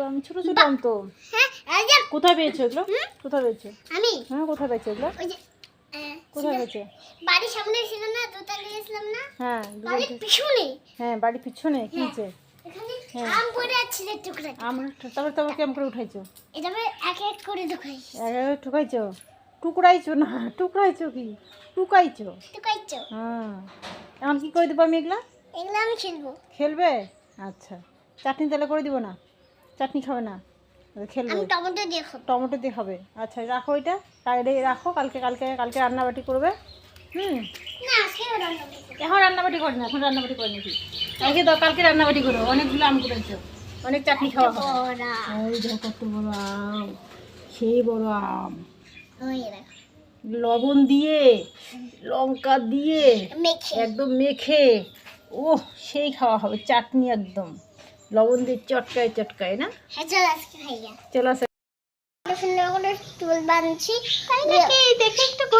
এগুলো আমি ছোট ছোট আম তো হ্যাঁ কোথায় পেয়েছ এগুলো? কোথায় পেয়েছ? আমি? হ্যাঁ কোথায় পেয়েছ এগুলো? কোথায় পেয়েছ? বাড়ির সামনে ছিল না দুটা নিয়েছিলাম না? হ্যাঁ দুজন বাড়ির পিছনে? হ্যাঁ বাড়ির পিছনে কি হ্যাঁ। আম পড়ে আছে টুকরা। আমরা তারপরে তারপর কেমন করে উঠাইছো? এটা এক এক করে এক এক টুকরাইছো না টুকরাইছো কি? টুকাইছো। হ্যাঁ। এখন কি করে দেবো আমি এগুলা? এগুলো আমি খেলব। খেলবে? আচ্ছা। চাটনি তাহলে করে দিব না? চাটনি খাবে না? খেলবে আমি টমেটো দিয়ে খাব। টমেটো দিয়ে খাবে। আচ্ছা রাখো এটা। তাইলে রাখো কালকে কালকে কালকে রান্নাবাটি করবে। হুম? না এখন রান্নাবাটি করে না এখন রান্নাবাটি করে নাকি কালকে দাও কালকে রান্নাবাটি করো। অনেকগুলো আম করেছ অনেক চাটনি খাওয়া হবে ওই দেখো কত বড় আম। সেই বড় আম। লবণ দিয়ে লঙ্কা দিয়ে মেখে। একদম মেখে। ও সেই খাওয়া হবে। চাটনি একদম। লবণ দিয়ে চটকায় চটকায় না? হ্যাঁ চল সুন্দর করে বানছি দেখি একটু তো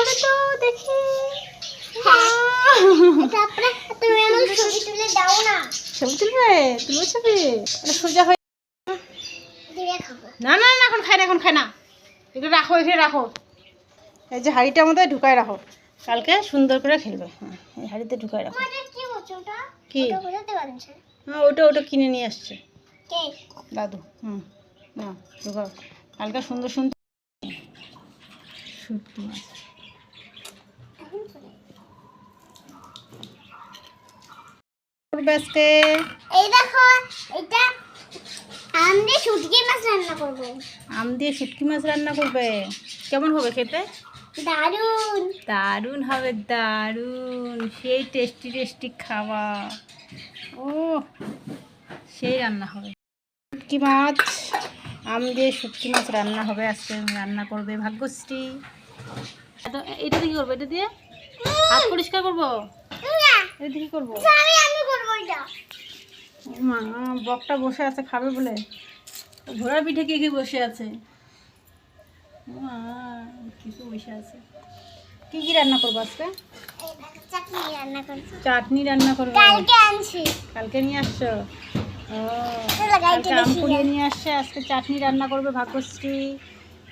ছবি তুলবে? তুলবে ছবি? মানে সোজা হয়ে না না না এখন খাই না এখন খাই না। এগুলো রাখো এখানে রাখো। এই যে হাঁড়িটার মধ্যে ঢুকায় রাখো। কালকে সুন্দর করে খেলবে। হ্যাঁ এই হাঁড়িতে ঢুকায় রাখো। কি? হ্যাঁ ওটা ওটা কিনে নিয়ে আসছে। কে? দাদু হুম না কালকে সুন্দর সুন্দর শুটকি মাছ। আজকে এই দেখো এটা আম দিয়ে শুটকি মাছ রান্না করব। আম দিয়ে শুটকি মাছ রান্না করবে। কেমন হবে খেতে? দারুণ দারুণ হবে দারুণ। সেই টেস্টি টেস্টি খাওয়া। ও সেই রান্না হবে। শুটকি মাছ আম দিয়ে শুটকি মাছ রান্না হবে আজকে রান্না করবে ভাগ্যশ্রী। এটা- কি করব এটা দিয়ে? হাত পরিষ্কার করব? এটা দিয়ে কি করব? মা বকটা বসে আছে খাবে বলে? ঘোড়া পিঠে কে কে বসে আছে? কিছু বসে আছে কি কি রান্না করব আজকে চাটনি রান্না করব চাটনি রান্না করব কালকে আনছি কালকে নিয়ে আসছো আম পুড়িয়ে নিয়ে আসছে আজকে চাটনি রান্না করবে ভাগ্যশ্রী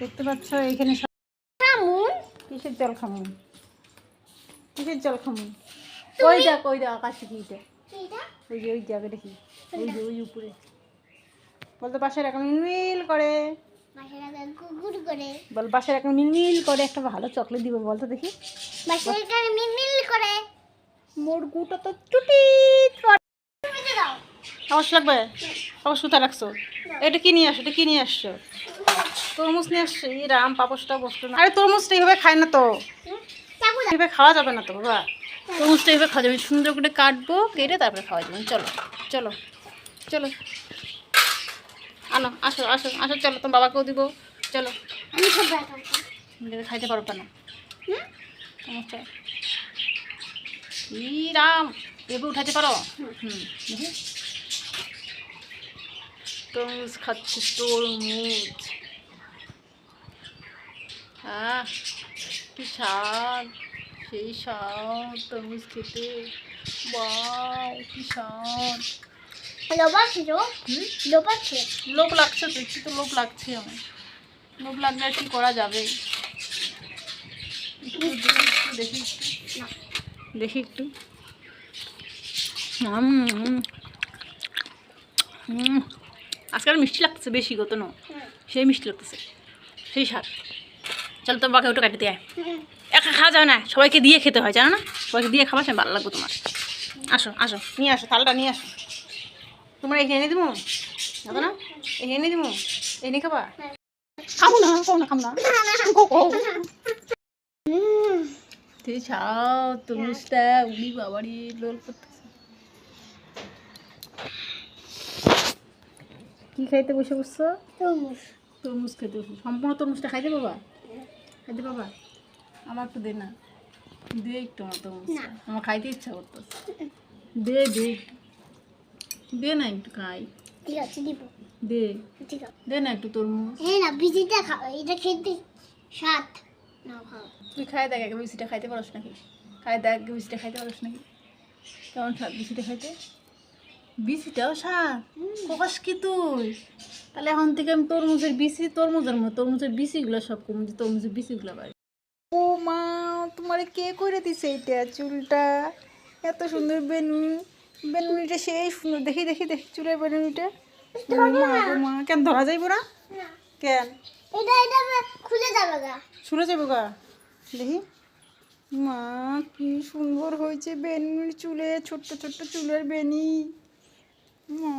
দেখতে পাচ্ছ এখানে সব আমুন কিসের জল খামুন কিসের জল খামুন কই দা কই দা আকাশে কিটা এটা ওই যে ওই জায়গাটা কি ওই যে ওই উপরে বলতো করে বাসাটা গুড় করে বল পাশের এখন মিলমিল করে একটা ভালো চকলেট দিব বলতো দেখি। বাসাটা মিলমিল করে। মোর গুটা তো চুটি আওয়াজ লাগবে? আওয়াজ কোথায় রাখছো? এটা কি নিয়ে আসো? এটা কি নিয়ে আসছো? তরমুজ নিয়ে আসছে? এই রাম পাপসটা বসতো না। আরে তরমুজটা এইভাবে খায় না তো? এইভাবে খাওয়া যাবে না তো বাবা। তরমুজটা এইভাবে খাওয়া যাবে। সুন্দর করে কাটবো কেটে তারপরে খাওয়া যাবে। চলো চলো চলো। আনো আসো আসো আসো চলো তোমার বাবাকেও দিব। চলো। খাইতে পারো কেন? রাম এভাবে উঠাতে পারো? হুম। তরমুজ খাচ্ছিস তরমুজ। হ্যাঁ কি স্বাদ সেই স্বাদ তরমুজ খেতে। বাও কি স্বাদ। লোভ লাগছে তো একটু তো লোভ লাগছে আমার। লোভ লাগলে আর কি করা যাবে? দেখি একটু দেখি একটু। আজকাল মিষ্টি লাগতেছে বেশি গত ন সেই মিষ্টি লাগতেছে সেই স্বাদ। চলো তোমার বাকে ওটা কাটতে দেয় একা খাওয়া যাবে না সবাইকে দিয়ে খেতে হয় জানো না? সবাইকে দিয়ে খাবার সময় ভালো লাগবে তোমার। আসো আসো নিয়ে আসো থালটা নিয়ে আসো। তোমার এখানে এনে দিব? না? এখানে এনে দিব? এনে খাবা? খাব না খাব না খাব না। তুই ছাও তরমুজটা উড়ি বাবারি লোল করতেছে। কি খাইতে বসে বসছো? তরমুজ। তরমুজ খেতে বসে সম্পূর্ণ তরমুজটা খাইতে বাবা খাইতে বাবা আমার একটু দে না। দে একটু আমার তরমুজ। আমার খাইতে ইচ্ছা করতেছে। দে দে। দে না একটু খাই। ঠিক আছে দিব। দে। ঠিক আছে। দে না একটু তরমুজ। এই না বিজিটা খাও। এটা খেতে স্বাদ। না খাও তুই খাই দেখ আগে বিসিটা খাইতে পারস নাকি? খাই দেখ বিসিটা খাইতে পারস নাকি? কেমন স্বাদ বিসিটা খাইতে? বিচিটাও সার কস কি তুই? তাহলে এখন থেকে আমি তরমুজের বিচি তরমুজের মতো তরমুজের বিচিগুলো সব কম যে তরমুজের বিচিগুলো বাড়ি। ও মা তোমার কে করে দিছে এটা চুলটা? এত সুন্দর বেনুন বেনুনিটা সেই সুন্দর। দেখি দেখি দেখি চুলের বেনুনিটা ও মা কেন ধরা যাইব না? কেন? এটা এটা খুলে যাবে গা। শুনে যাব গা? দেখি। মা কি সুন্দর হয়েছে বেনুনির চুলে ছোট্ট ছোট্ট চুলের বেনি। মা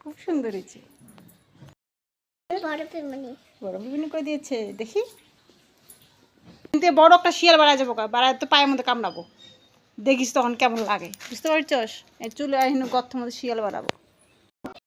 খুব সুন্দর হয়েছে। বড় বিভিন্ন করে দিয়েছে? দেখি। কিন্তু বড় একটা শিয়াল বাড়া যাব গা বাড়ায় তো পায়ের মধ্যে কামড়াবো। দেখিস তখন কেমন লাগে। বুঝতে পারছস? চুলে আর গর্থের মধ্যে শিয়াল বাড়াবো